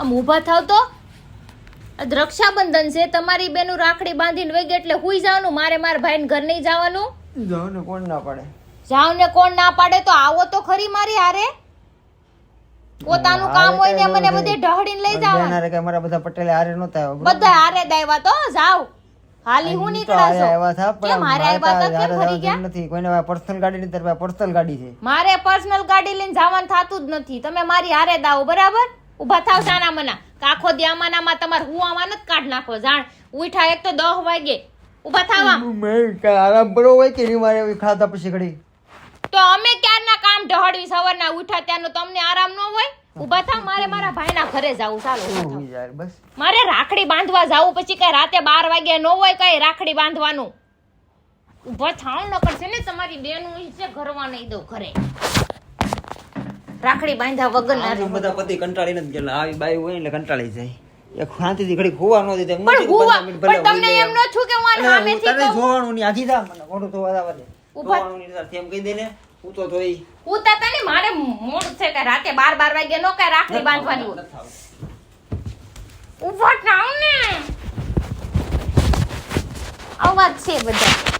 આમ ઊભા થાવ તો? રક્ષાબંધન છે તમારી બેનું રાખડી બાંધીને વઈ ગઈ એટલે હુઈ જવાનું? મારે મારા ભાઈને ઘર નહીં જવાનું? જાવ ને કોણ ના પાડે? જાવ ને કોણ ના પાડે તો આવો તો ખરી મારી હારે. પોતાનું કામ હોય ને મને બધે ઢહડીને લઈ જવાનું. બેનારે કે મારા બધા પટેલે હારે નો આવ્યા, બરોબર? બધા હારે દાયવા તો જાવ હાલી હું હારે છો આવ્યા હતા, પણ મારે આવ્યા હતા? કેમ ફરી ગયા? નથી. કોઈને પર્સનલ ગાડી ની તરફ પર્સનલ ગાડી છે. મારે પર્સનલ ગાડી લઈને જવાનું થાતું જ નથી. તમે મારી હારે દાવો બરાબર? ઊભા થાવ સાના મના. કાખો આખો દી આમાંનામાં તમારે હું આમાં જ કાઢ નાખો. જાણ ઉઠા એક તો દહ વાગે. ઊભા થાવ આમ. મેં આરામ બરો હોય કે ની મારે ખાધા પછી ઘડી? તો અમે ક્યારના કામ ઢહડવી સવારના ઉઠા ત્યાંનો તમને આરામ ન હોય. ઊભા થાવ મારે મારા ભાઈના ઘરે જાવું. ચાલો બસ. મારે રાખડી બાંધવા જાવું પછી કઈ રાતે બાર વાગે ન હોય કઈ રાખડી બાંધવાનું. ઊભા થાવ ન કરશે ને તમારી બેનું ઈ છે ઘરવા નહીં દઉં ઘરે. રાખડી બાંધ્યા વગર ના બધા પતિ કંટાળીને જ ગયેલા. આવી બાઈ હોય એટલે કંટાળી જાય. એક શાંતિથી ઘડી ખોવા ન દીધે પણ ભલે પણ તમને એમ ન છું કે હું આને સામેથી તારે જોવાનું ની આખી દા મને મોઢું તો વાદા વાદે ઊભા. તેમ કહી દે ને હું તો ધોઈ. હું તા તને મારે મોડ છે કે રાતે બાર બાર વાગે નો કે રાખડી બાંધવાની ઊભા થાવ ને. અવાજ છે બધા.